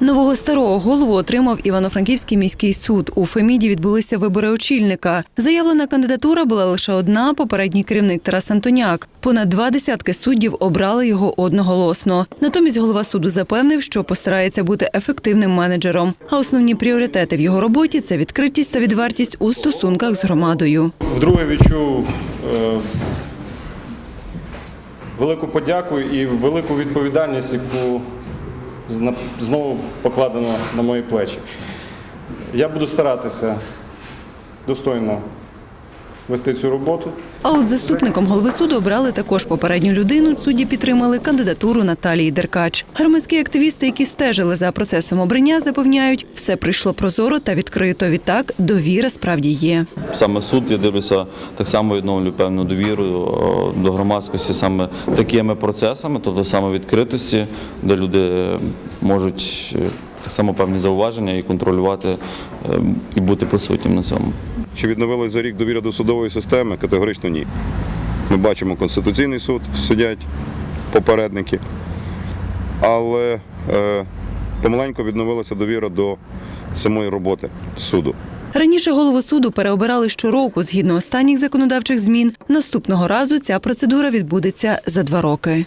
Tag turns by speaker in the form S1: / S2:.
S1: Нового старого голову отримав Івано-Франківський міський суд. У Феміді відбулися вибори очільника. Заявлена кандидатура була лише одна. Попередній керівник Тарас Антоняк. Понад два десятки суддів обрали його одноголосно. Натомість голова суду запевнив, що постарається бути ефективним менеджером. А основні пріоритети в його роботі це відкритість та відвертість у стосунках з громадою.
S2: Вдруге відчув е, велику подяку і велику відповідальність, яку знову покладено на мої плечі. Я буду старатися достойно вести цю роботу.
S1: А от заступником голови суду обрали також попередню людину. Судді підтримали кандидатуру Наталії Деркач. Громадські активісти, які стежили за процесом обрання, запевняють, все прийшло прозоро та відкрито. Відтак довіра справді є.
S3: Саме суд, я дивлюся, так само відновлює певну довіру до громадськості саме такими процесами, тобто саме відкритості, де люди можуть е, так само певні зауваження і контролювати е, і бути присутнім на цьому.
S4: Чи відновилась за рік довіра до судової системи? Категорично ні. Ми бачимо Конституційний суд, сидять попередники, але е, помаленьку відновилася довіра до самої роботи суду.
S1: Раніше голову суду переобирали щороку. Згідно останніх законодавчих змін, наступного разу ця процедура відбудеться за два роки.